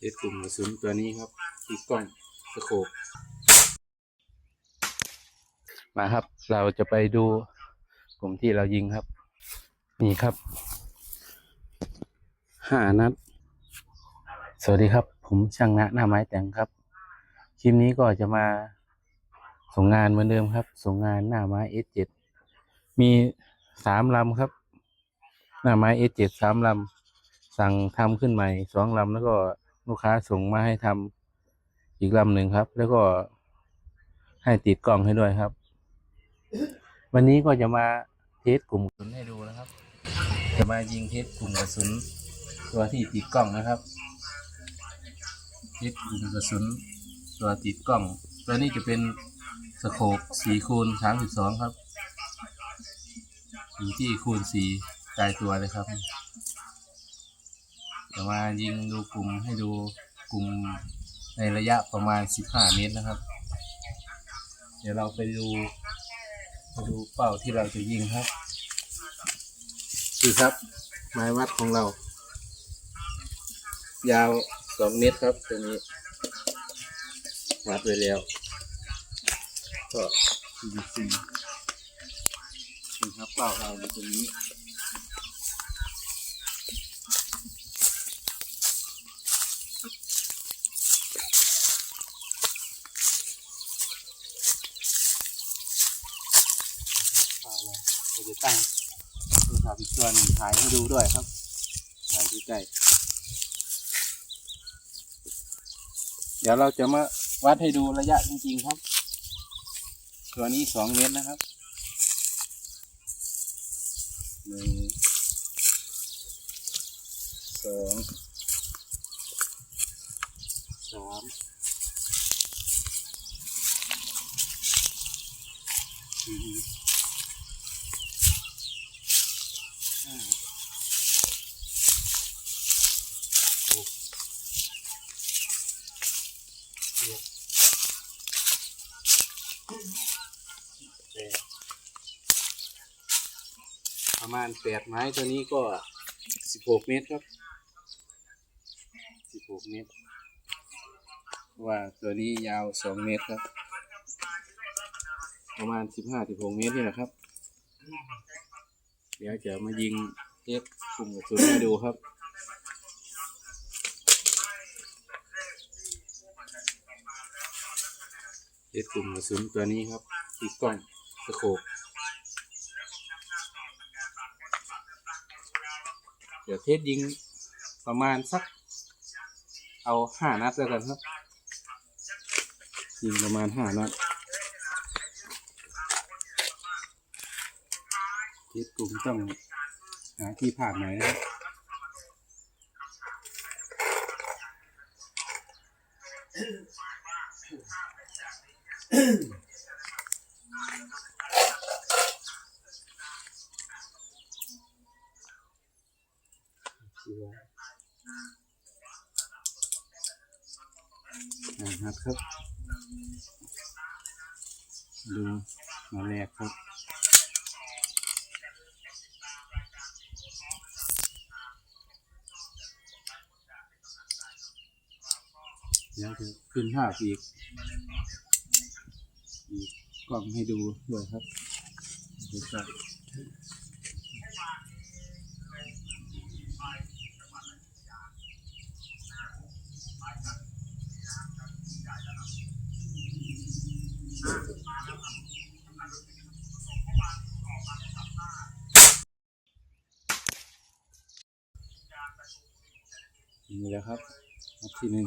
เอ็ดกลุ่มกระสุนตัวนี้ครับอีกกล้องสโคปมาครับ เราจะไปดูกลุ่มที่เรายิงครับ นี่ครับห้านัด สวัสดีครับ ผมช่างณะหน้าไม้แต่งครับ คลิปนี้ก็จะมาส่งงานเหมือนเดิมครับ ส่งงานหน้าไม้ S7 มีสามลำครับ หน้าไม้ S7 สามลำ สั่งทำขึ้นใหม่สองลำแล้วก็ ลูกค้าส่งมาให้ทำอีกลำหนึ่งครับ แล้วก็ให้ติดกล้องให้ด้วยครับ วันนี้ก็จะมาเทสกลุ่มกระสุนให้ดูนะครับ จะมายิงเทสกลุ่มกระสุน ตัวที่ติดกล้องนะครับเทสกลุ่มกระสุน ตัวติดกล้อง ตัวนี้จะเป็นสโคป4คูณ32ครับอยู่ที่คูณ4ตายตัวเลยครับ จะมายิงดูกลุ่มให้ดูกลุ่มในระยะประมาณ 15 เมตรนะครับ เดี๋ยวเราไปดูไปดูเป้าที่เราจะยิงครับคือครับ ไม้วัดของเรา ยาว 2 เมตรครับตัวนี้ วัดไว้แล้ว ก็ PVC นี่ครับเป้าเราอยู่ตรงนี้ เอา เลยเราจะตั้งโทรศัพท์อีกตัวหนึ่งถ่ายให้ดูด้วยครับถ่ายใกล้เดี๋ยวเราจะมาวัดให้ดูระยะจริงๆครับ ตัวนี้สองเมตรนะครับหนึ่งสองสามสี่ ประมาณแปดไม้ตัวนี้ก็สิบหกเมตรครับสิบหกเมตร ว่าตัวนี้ยาวสองเมตรครับ ประมาณสิบห้าสิบหกเมตรนี่แหละครับ เดี๋ยวจะมายิงเทปกลุ่มกระสุนให้ดูครับ เทปกลุ่มกระสุนตัวนี้ครับอีกกล้องสโคปเดี๋ยวเทสยิงประมาณสัก เอาห้านัดแล้วกันครับยิงประมาณห้านัดเทสกลุ่มต้องหาที่ผ่านหน่อยนะครับ อ่าครับครับ ดูมาแรกครับเดี๋ยวจะขึ้นภาพอีก อีกล้องให้ดูด้วยครับดูครับนี่แหละครับนัดที่หนึ่ง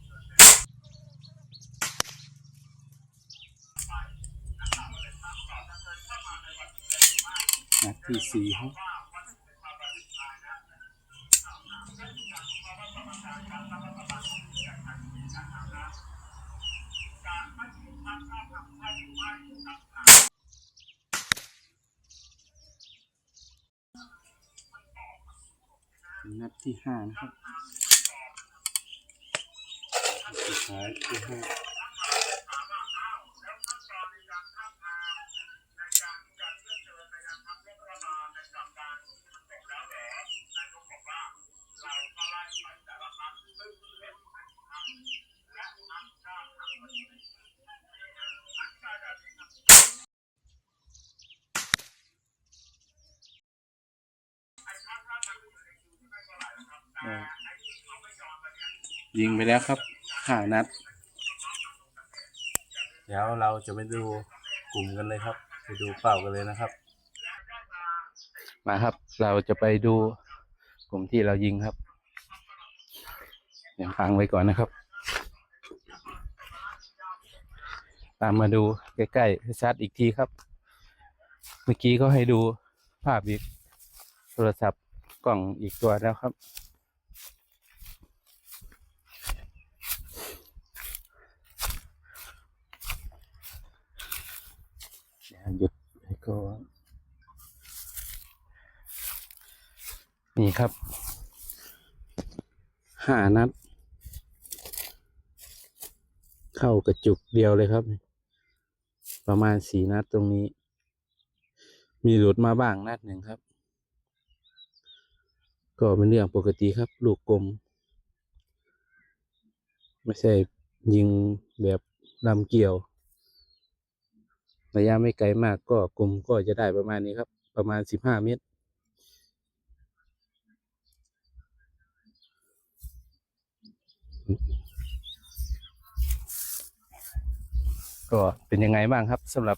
ที่สี่ครับนัดที่ห้านะครับสุดท้ายที่ห้าก็ ยิงไปแล้วครับห้านัด เดี๋ยวเราจะไปดูกลุ่มกันเลยครับ ไปดูเป้ากันเลยนะครับ มาครับ เราจะไปดูกลุ่มที่เรายิงครับอย่างฟังไว้ก่อนนะครับ ตามมาดูใกล้ๆชัดอีกทีครับ เมื่อกี้ก็ให้ดูภาพอีกโทรศัพท์กล่องอีกตัวแล้วครับ เดี๋ยว หยุดไว้ก่อนนี่ครับห้านัด เข้ากระจุกเดียวเลยครับ ประมาณสี่นัดตรงนี้ มีหลุดมาบ้างนัดหนึ่งครับ ก็เป็นเรื่องปกติครับ ลูกกลม ไม่ใช่ยิงแบบลำเกี่ยว ระยะไม่ไกลมากก็กลมก็จะได้ประมาณนี้ครับ ประมาณสิบห้าเมตร ก็เป็นยังไงบ้างครับสำหรับ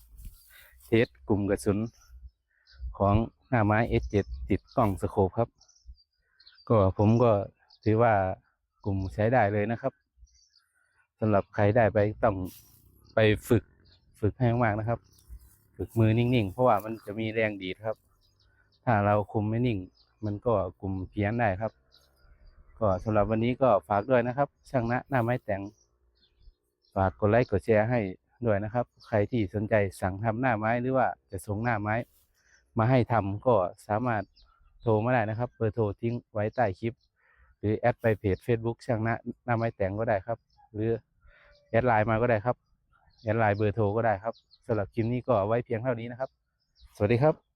เทสกลุ่มกระสุนของหน้าไม้ S7 ติดกล้องสโคปครับ ก็ผมก็ถือว่ากลุ่มใช้ได้เลยนะครับสำหรับใครได้ไปต้องไปฝึก ฝึกให้มากๆนะครับ ฝึกมือนิ่งๆ เพราะว่ามันจะมีแรงดีดครับ ถ้าเราคุมไม่นิ่ง มันก็กลุ่มเพี้ยนได้ครับ ก็สำหรับวันนี้ก็ฝากด้วยนะครับ ช่างนะหน้าไม้แต่ง ฝากกดไลค์กดแชร์ให้ด้วยนะครับ ใครที่สนใจสั่งทำหน้าไม้หรือว่าจะส่งหน้าไม้ มาให้ทำก็สามารถโทรมาได้นะครับเบอร์โทรทิ้งไว้ใต้คลิป หรือแอดไปเพจ Facebook ช่างหน้าหน้าไม้แต่งก็ได้ครับ หรือแอดไลน์มาก็ได้ครับ แอดไลน์เบอร์โทรก็ได้ครับสำหรับคลิปนี้ก็เอาไว้เพียงเท่านี้นะครับ สวัสดีครับ